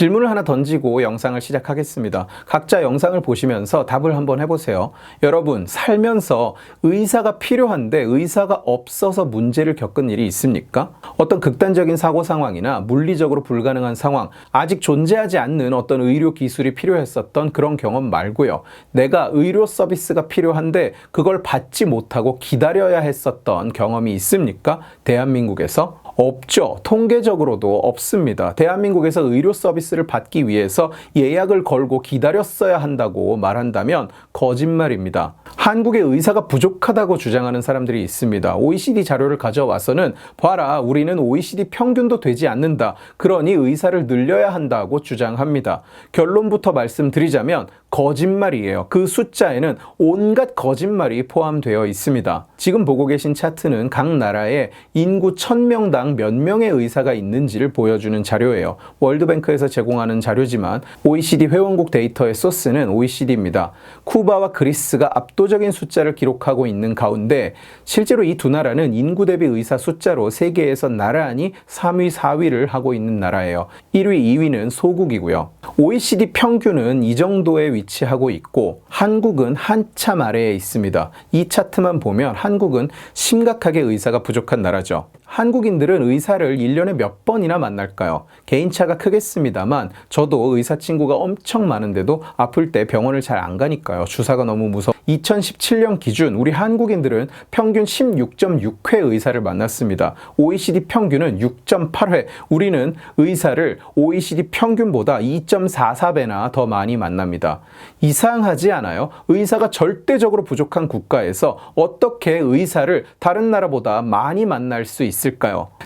질문을 하나 던지고 영상을 시작하겠습니다. 각자 영상을 보시면서 답을 한번 해보세요. 여러분, 살면서 의사가 필요한데 의사가 없어서 문제를 겪은 일이 있습니까? 어떤 극단적인 사고 상황이나 물리적으로 불가능한 상황, 아직 존재하지 않는 어떤 의료 기술이 필요했었던 그런 경험 말고요. 내가 의료 서비스가 필요한데 그걸 받지 못하고 기다려야 했었던 경험이 있습니까? 대한민국에서? 없죠. 통계적으로도 없습니다. 대한민국에서 의료 서비스를 받기 위해서 예약을 걸고 기다렸어야 한다고 말한다면 거짓말입니다. 한국의 의사가 부족하다고 주장하는 사람들이 있습니다. OECD 자료를 가져와서는 봐라, 우리는 OECD 평균도 되지 않는다. 그러니 의사를 늘려야 한다고 주장합니다. 결론부터 말씀드리자면 거짓말이에요. 그 숫자에는 온갖 거짓말이 포함되어 있습니다. 지금 보고 계신 차트는 각 나라의 인구 1000명당 몇 명의 의사가 있는지를 보여주는 자료예요. 월드뱅크에서 제공하는 자료지만 OECD 회원국 데이터의 소스는 OECD입니다. 쿠바와 그리스가 압도적인 숫자를 기록하고 있는 가운데 실제로 이 두 나라는 인구 대비 의사 숫자로 세계에서 나란히 3위, 4위를 하고 있는 나라예요. 1위, 2위는 소국이고요. OECD 평균은 이 정도에 위치하고 있고 한국은 한참 아래에 있습니다. 이 차트만 보면 한국은 심각하게 의사가 부족한 나라죠. 한국인들은 의사를 1년에 몇 번이나 만날까요? 개인차가 크겠습니다만 저도 의사 친구가 엄청 많은데도 아플 때 병원을 잘 안 가니까요. 주사가 너무 무서워. 2017년 기준 우리 한국인들은 평균 16.6회 의사를 만났습니다. OECD 평균은 6.8회. 우리는 의사를 OECD 평균보다 2.44배나 더 많이 만납니다. 이상하지 않아요? 의사가 절대적으로 부족한 국가에서 어떻게 의사를 다른 나라보다 많이 만날 수 있을까요?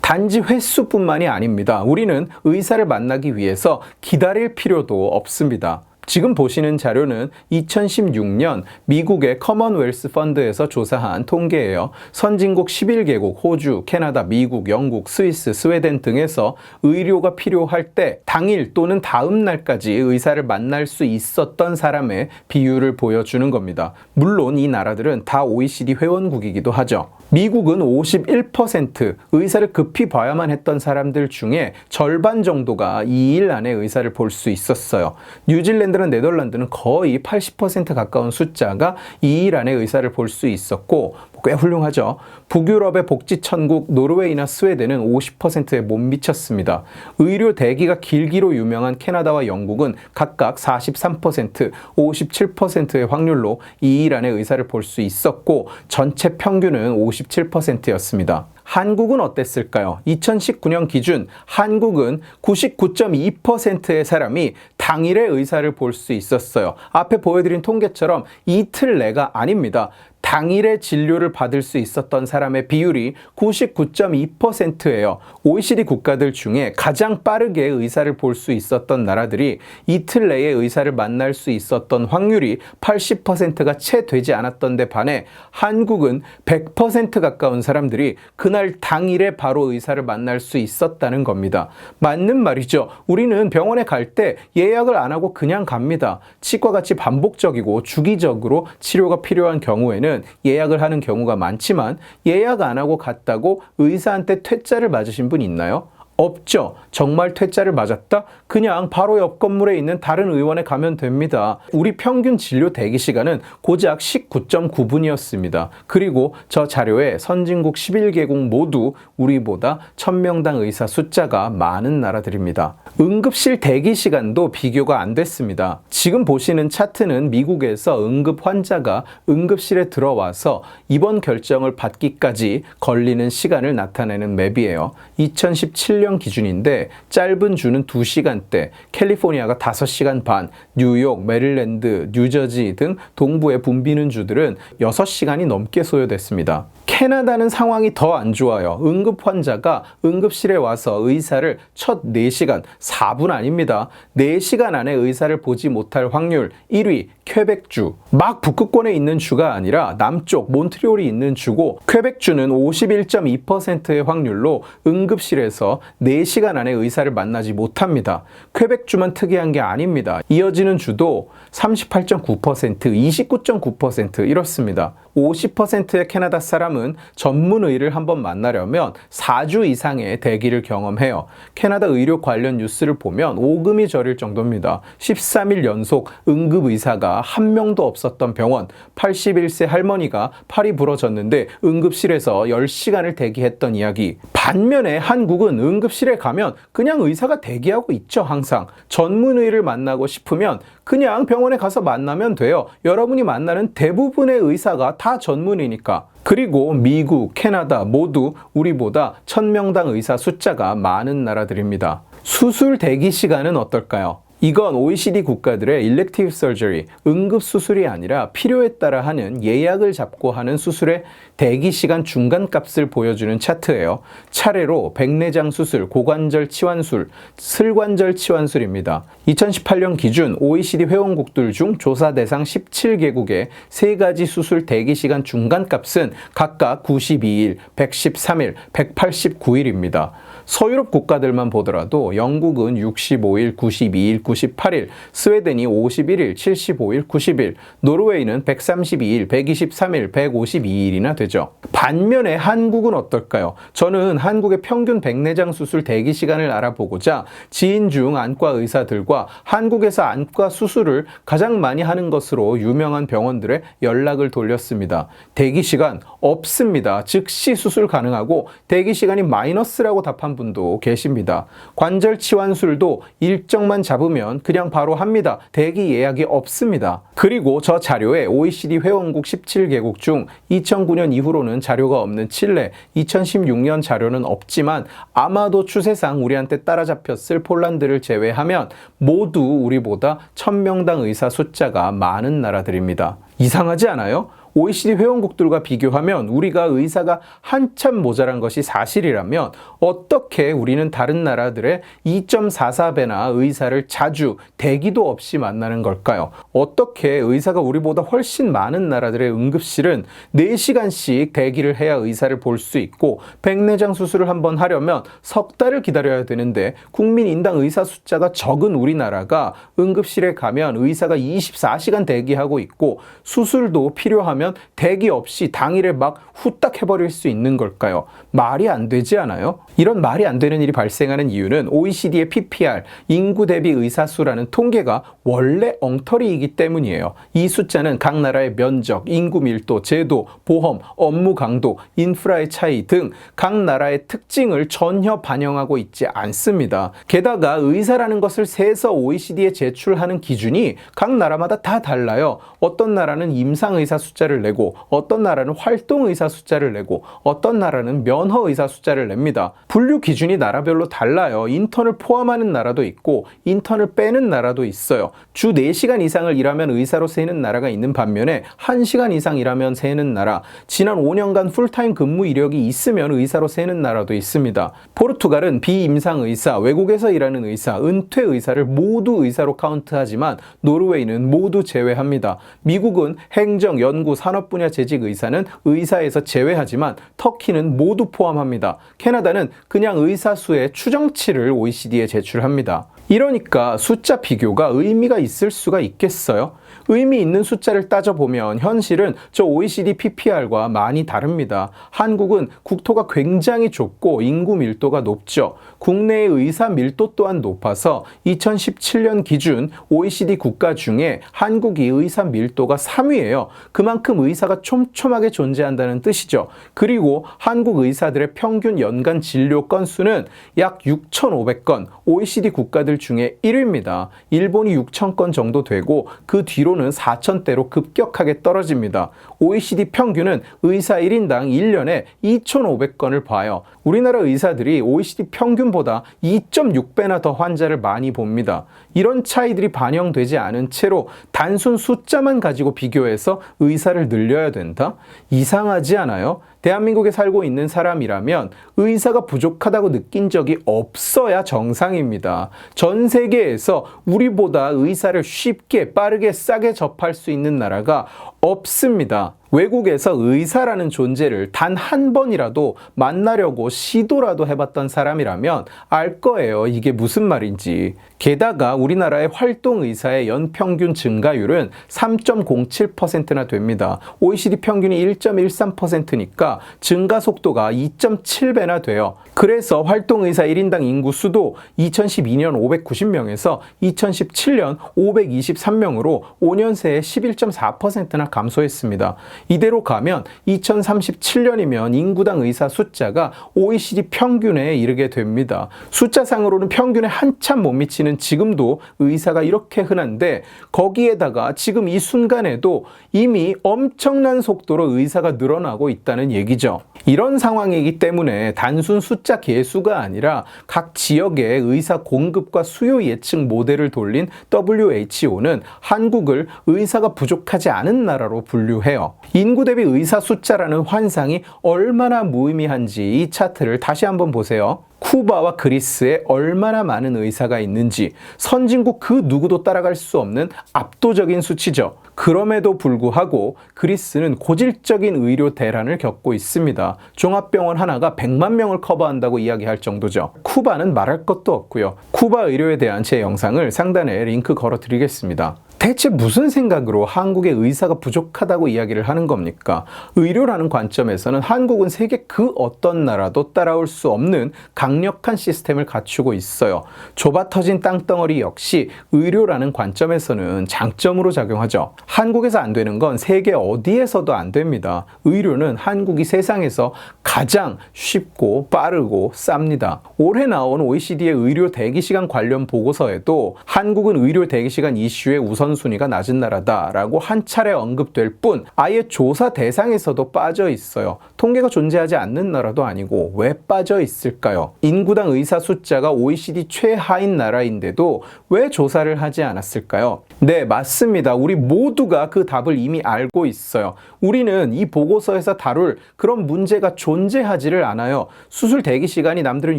단지 횟수뿐만이 아닙니다. 우리는 의사를 만나기 위해서 기다릴 필요도 없습니다. 지금 보시는 자료는 2016년 미국의 커먼웰스 펀드에서 조사한 통계예요. 선진국 11개국, 호주, 캐나다, 미국, 영국, 스위스, 스웨덴 등에서 의료가 필요할 때 당일 또는 다음 날까지 의사를 만날 수 있었던 사람의 비율을 보여주는 겁니다. 물론 이 나라들은 다 OECD 회원국이기도 하죠. 미국은 51% 의사를 급히 봐야만 했던 사람들 중에 절반 정도가 2일 안에 의사를 볼 수 있었어요. 뉴질랜드 나 네덜란드는 거의 80% 가까운 숫자가 2일 안에 의사를 볼 수 있었고 꽤 훌륭하죠. 북유럽의 복지 천국 노르웨이나 스웨덴은 50%에 못 미쳤습니다. 의료 대기가 길기로 유명한 캐나다와 영국은 각각 43%, 57%의 확률로 2일 안에 의사를 볼 수 있었고 전체 평균은 57%였습니다. 한국은 어땠을까요? 2019년 기준 한국은 99.2%의 사람이 당일에 의사를 볼 수 있었어요. 앞에 보여드린 통계처럼 이틀 내가 아닙니다. 당일에 진료를 받을 수 있었던 사람의 비율이 99.2%예요. OECD 국가들 중에 가장 빠르게 의사를 볼 수 있었던 나라들이 이틀 내에 의사를 만날 수 있었던 확률이 80%가 채 되지 않았던 데 반해 한국은 100% 가까운 사람들이 그날 당일에 바로 의사를 만날 수 있었다는 겁니다. 맞는 말이죠. 우리는 병원에 갈 때 예약을 안 하고 그냥 갑니다. 치과 같이 반복적이고 주기적으로 치료가 필요한 경우에는 예약을 하는 경우가 많지만 예약 안 하고 갔다고 의사한테 퇴짜를 맞으신 분 있나요? 없죠. 정말 퇴짜를 맞았다? 그냥 바로 옆 건물에 있는 다른 의원에 가면 됩니다. 우리 평균 진료 대기 시간은 고작 19.9분이었습니다. 그리고 저 자료에 선진국 11개국 모두 우리보다 1000명당 의사 숫자가 많은 나라들입니다. 응급실 대기 시간도 비교가 안 됐습니다. 지금 보시는 차트는 미국에서 응급 환자가 응급실에 들어와서 입원 결정을 받기까지 걸리는 시간을 나타내는 맵이에요. 2017년 기준인데 짧은 주는 2시간대, 캘리포니아가 5시간 반, 뉴욕, 메릴랜드, 뉴저지 등 동부에 붐비는 주들은 6시간이 넘게 소요됐습니다. 캐나다는 상황이 더 안 좋아요. 응급 환자가 응급실에 와서 의사를 첫 4시간, 4분 아닙니다. 4시간 안에 의사를 보지 못할 확률 1위 퀘벡주. 막 북극권에 있는 주가 아니라 남쪽 몬트리올이 있는 주고 퀘벡주는 51.2%의 확률로 응급실에서 4시간 안에 의사를 만나지 못합니다. 퀘벡주만 특이한 게 아닙니다. 이어지는 주도 38.9%, 29.9% 이렇습니다. 50%의 캐나다 사람은 전문 의를 한번 만나려면 4주 이상의 대기를 경험해요. 캐나다 의료 관련 뉴스를 보면 오금이 저릴 정도입니다. 13일 연속 응급 의사가 한 명도 없었던 병원, 81세 할머니가 팔이 부러졌는데 응급실에서 10시간을 대기했던 이야기. 반면에 한국은 응급실에 가면 그냥 의사가 대기하고 있죠, 항상. 전문 의를 만나고 싶으면 그냥 병원에 가서 만나면 돼요. 여러분이 만나는 대부분의 의사가 다 전문의니까. 그리고 미국, 캐나다 모두 우리보다 1000명당 의사 숫자가 많은 나라들입니다. 수술 대기 시간은 어떨까요? 이건 OECD 국가들의 elective surgery, 응급 수술이 아니라 필요에 따라 하는 예약을 잡고 하는 수술의 대기 시간 중간 값을 보여주는 차트예요. 차례로 백내장 수술, 고관절 치환술, 슬관절 치환술입니다. 2018년 기준 OECD 회원국들 중 조사 대상 17개국의 세 가지 수술 대기 시간 중간 값은 각각 92일, 113일, 189일입니다. 서유럽 국가들만 보더라도 영국은 65일, 92일, 98일, 스웨덴이 51일, 75일, 90일, 노르웨이는 132일, 123일, 152일이나 되죠. 반면에 한국은 어떨까요? 저는 한국의 평균 백내장 수술 대기 시간을 알아보고자 지인 중 안과 의사들과 한국에서 안과 수술을 가장 많이 하는 것으로 유명한 병원들에 연락을 돌렸습니다. 대기 시간 없습니다. 즉시 수술 가능하고 대기 시간이 마이너스라고 답한 분도 계십니다. 관절 치환술도 일정만 잡으면 그냥 바로 합니다. 대기 예약이 없습니다. 그리고 저 자료에 OECD 회원국 17개국 중 2009년 이후로는 자료가 없는 칠레, 2016년 자료는 없지만 아마도 추세상 우리한테 따라잡혔을 폴란드를 제외하면 모두 우리보다 1000명당 의사 숫자가 많은 나라들입니다. 이상하지 않아요? OECD 회원국들과 비교하면 우리가 의사가 한참 모자란 것이 사실이라면 어떻게 우리는 다른 나라들의 2.44배나 의사를 자주 대기도 없이 만나는 걸까요? 어떻게 의사가 우리보다 훨씬 많은 나라들의 응급실은 4시간씩 대기를 해야 의사를 볼 수 있고 백내장 수술을 한번 하려면 석 달을 기다려야 되는데 국민 인당 의사 숫자가 적은 우리나라가 응급실에 가면 의사가 24시간 대기하고 있고 수술도 필요하면 하면 대기 없이 당일에 막 후딱 해버릴 수 있는 걸까요? 말이 안 되지 않아요? 이런 말이 안 되는 일이 발생하는 이유는 OECD의 PPR, 인구 대비 의사수라는 통계가 원래 엉터리이기 때문이에요. 이 숫자는 각 나라의 면적, 인구 밀도, 제도, 보험, 업무 강도, 인프라의 차이 등 각 나라의 특징을 전혀 반영하고 있지 않습니다. 게다가 의사라는 것을 세서 OECD에 제출하는 기준이 각 나라마다 다 달라요. 어떤 나라는 임상 의사 숫자를 내고 어떤 나라는 활동 의사 숫자를 내고 어떤 나라는 면허 의사 숫자를 냅니다. 분류 기준이 나라별로 달라요. 인턴을 포함하는 나라도 있고 인턴을 빼는 나라도 있어요. 주 4시간 이상을 일하면 의사로 세는 나라가 있는 반면에 1시간 이상 일하면 세는 나라, 지난 5년간 풀타임 근무 이력이 있으면 의사로 세는 나라도 있습니다. 포르투갈은 비임상 의사, 외국에서 일하는 의사, 은퇴 의사를 모두 의사로 카운트하지만 노르웨이는 모두 제외합니다. 미국은 행정, 연구, 산업 분야 재직 의사는 의사에서 제외하지만 터키는 모두 포함합니다. 캐나다는 그냥 의사 수의 추정치를 OECD에 제출합니다. 이러니까 숫자 비교가 의미가 있을 수가 있겠어요? 의미 있는 숫자를 따져보면 현실은 저 OECD PPR과 많이 다릅니다. 한국은 국토가 굉장히 좁고 인구 밀도가 높죠. 국내의 의사 밀도 또한 높아서 2017년 기준 OECD 국가 중에 한국이 의사 밀도가 3위예요. 그만큼 의사가 촘촘하게 존재한다는 뜻이죠. 그리고 한국 의사들의 평균 연간 진료 건수는 약 6,500건, OECD 국가들 중에 1위입니다. 일본이 6,000건 정도 되고 그 뒤로는 4,000대로 급격하게 떨어집니다. OECD 평균은 의사 1인당 1년에 2,500건을 봐요. 우리나라 의사들이 OECD 평균보다 2.6배나 더 환자를 많이 봅니다. 이런 차이들이 반영되지 않은 채로 단순 숫자만 가지고 비교해서 의사를 늘려야 된다? 이상하지 않아요? 대한민국에 살고 있는 사람이라면 의사가 부족하다고 느낀 적이 없어야 정상입니다. 전 세계에서 우리보다 의사를 쉽게 빠르게 싸게 접할 수 있는 나라가 없습니다. 외국에서 의사라는 존재를 단 한 번이라도 만나려고 시도라도 해봤던 사람이라면 알 거예요. 이게 무슨 말인지. 게다가 우리나라의 활동 의사의 연평균 증가율은 3.07%나 됩니다. OECD 평균이 1.13%니까 증가 속도가 2.7배나 돼요. 그래서 활동 의사 1인당 인구 수도 2012년 590명에서 2017년 523명으로 5년 새에 11.4%나 감소했습니다. 이대로 가면 2037년이면 인구당 의사 숫자가 OECD 평균에 이르게 됩니다. 숫자상으로는 평균에 한참 못 미치는 지금도 의사가 이렇게 흔한데 거기에다가 지금 이 순간에도 이미 엄청난 속도로 의사가 늘어나고 있다는 얘기죠. 이런 상황이기 때문에 단순 숫자 개수가 아니라 각 지역의 의사 공급과 수요 예측 모델을 돌린 WHO는 한국을 의사가 부족하지 않은 나라로 분류해요. 인구 대비 의사 숫자라는 환상이 얼마나 무의미한지 이 차트를 다시 한번 보세요. 쿠바와 그리스에 얼마나 많은 의사가 있는지 선진국 그 누구도 따라갈 수 없는 압도적인 수치죠. 그럼에도 불구하고 그리스는 고질적인 의료 대란을 겪고 있습니다. 종합병원 하나가 100만 명을 커버한다고 이야기할 정도죠. 쿠바는 말할 것도 없고요. 쿠바 의료에 대한 제 영상을 상단에 링크 걸어 드리겠습니다. 대체 무슨 생각으로 한국의 의사가 부족하다고 이야기를 하는 겁니까? 의료라는 관점에서는 한국은 세계 그 어떤 나라도 따라올 수 없는 강력한 시스템을 갖추고 있어요. 좁아 터진 땅덩어리 역시 의료라는 관점에서는 장점으로 작용하죠. 한국에서 안 되는 건 세계 어디에서도 안 됩니다. 의료는 한국이 세상에서 가장 쉽고 빠르고 쌉니다. 올해 나온 OECD의 의료 대기시간 관련 보고서에도 한국은 의료 대기시간 이슈의 우선 순위가 낮은 나라다라고 한 차례 언급될 뿐 아예 조사 대상에서도 빠져 있어요. 통계가 존재하지 않는 나라도 아니고 왜 빠져 있을까요? 인구당 의사 숫자가 OECD 최하인 나라인데도 왜 조사를 하지 않았을까요? 네, 맞습니다. 우리 모두가 그 답을 이미 알고 있어요. 우리는 이 보고서에서 다룰 그런 문제가 존재하지를 않아요. 수술 대기 시간이 남들은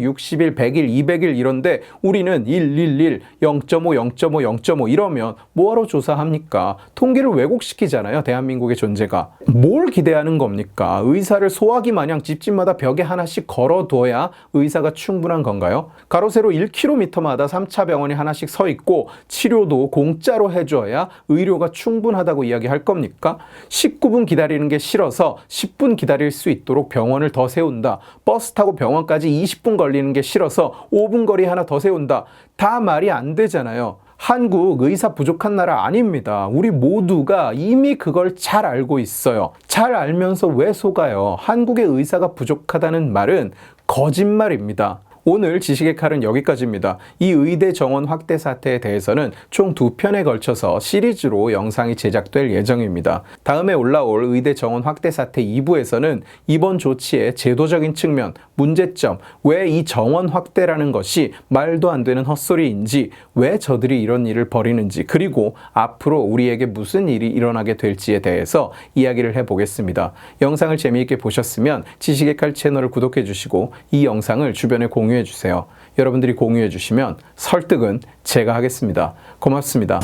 60일, 100일, 200일 이런데 우리는 111, 0.5, 0.5, 0.5 이러면 뭐하러 조사합니까? 통계를 왜곡시키잖아요. 대한민국의 존재가. 뭘 기대하는 겁니까? 의사를 소화기 마냥 집집마다 벽에 하나씩 걸어둬야 의사가 충분한 건가요? 가로 세로 1km마다 3차 병원이 하나씩 서 있고 치료도 공짜로 해줘야 의료가 충분하다고 이야기할 겁니까? 19분 기다리는 게 싫어서 10분 기다릴 수 있도록 병원을 더 세운다. 버스 타고 병원까지 20분 걸리는 게 싫어서 5분 거리 하나 더 세운다. 다 말이 안 되잖아요. 한국 의사 부족한 나라 아닙니다. 우리 모두가 이미 그걸 잘 알고 있어요. 잘 알면서 왜 속아요? 한국의 의사가 부족하다는 말은 거짓말입니다. 오늘 지식의 칼은 여기까지입니다. 이 의대 정원 확대 사태에 대해서는 총 두 편에 걸쳐서 시리즈로 영상이 제작될 예정입니다. 다음에 올라올 의대 정원 확대 사태 2부에서는 이번 조치의 제도적인 측면, 문제점, 왜 이 정원 확대라는 것이 말도 안 되는 헛소리인지, 왜 저들이 이런 일을 벌이는지, 그리고 앞으로 우리에게 무슨 일이 일어나게 될지에 대해서 이야기를 해보겠습니다. 영상을 재미있게 보셨으면 지식의 칼 채널을 구독해 주시고 이 영상을 주변에 공유 공유해 주세요. 여러분들이 공유해 주시면 설득은 제가 하겠습니다. 고맙습니다.